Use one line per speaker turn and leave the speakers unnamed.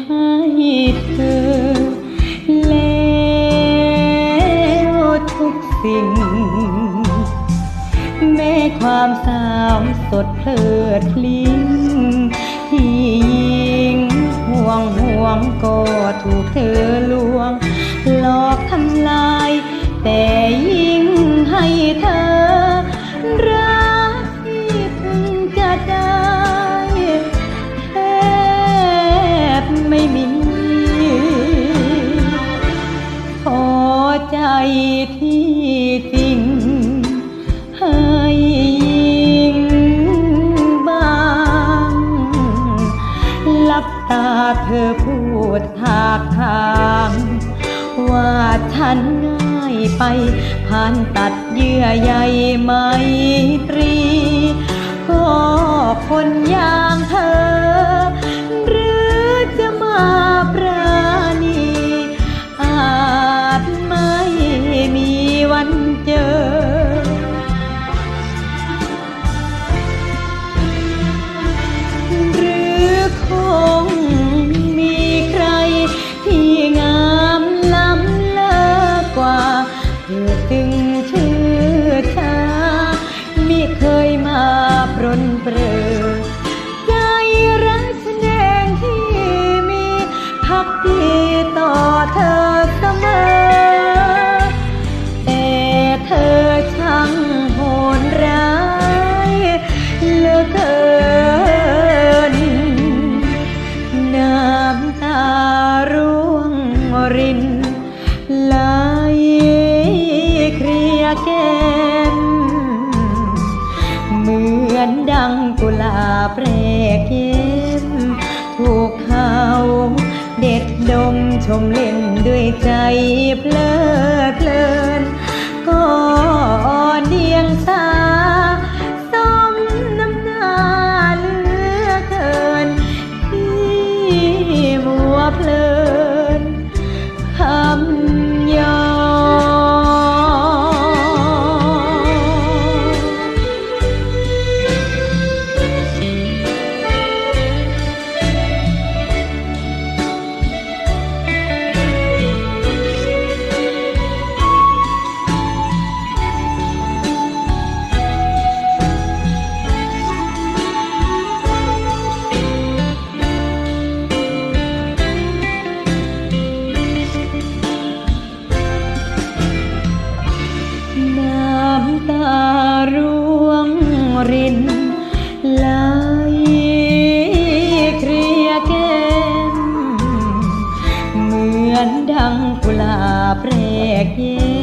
ให้เธอ แล้วทุกสิ่ง แม้ความสาวสดเพลิดพลิ้งที่ยิงห่วงห่วงก็ถูกเธอ ใจที่จริงให้ยิงบ้างหลับตาเธอพูดถากทางว่าฉันง่ายไปผ่านตัดเยื่อใยไมตรี ก็คนอย่างเธอ เก้มเหมือนดังกุหลาบแปรเก็มถูกเขาเด็ดดมชมเล่นด้วยใจเพลิดเพลินก็ รินไหลเคลียแก้มเหมือนดังกุหลาบแปรกเย็น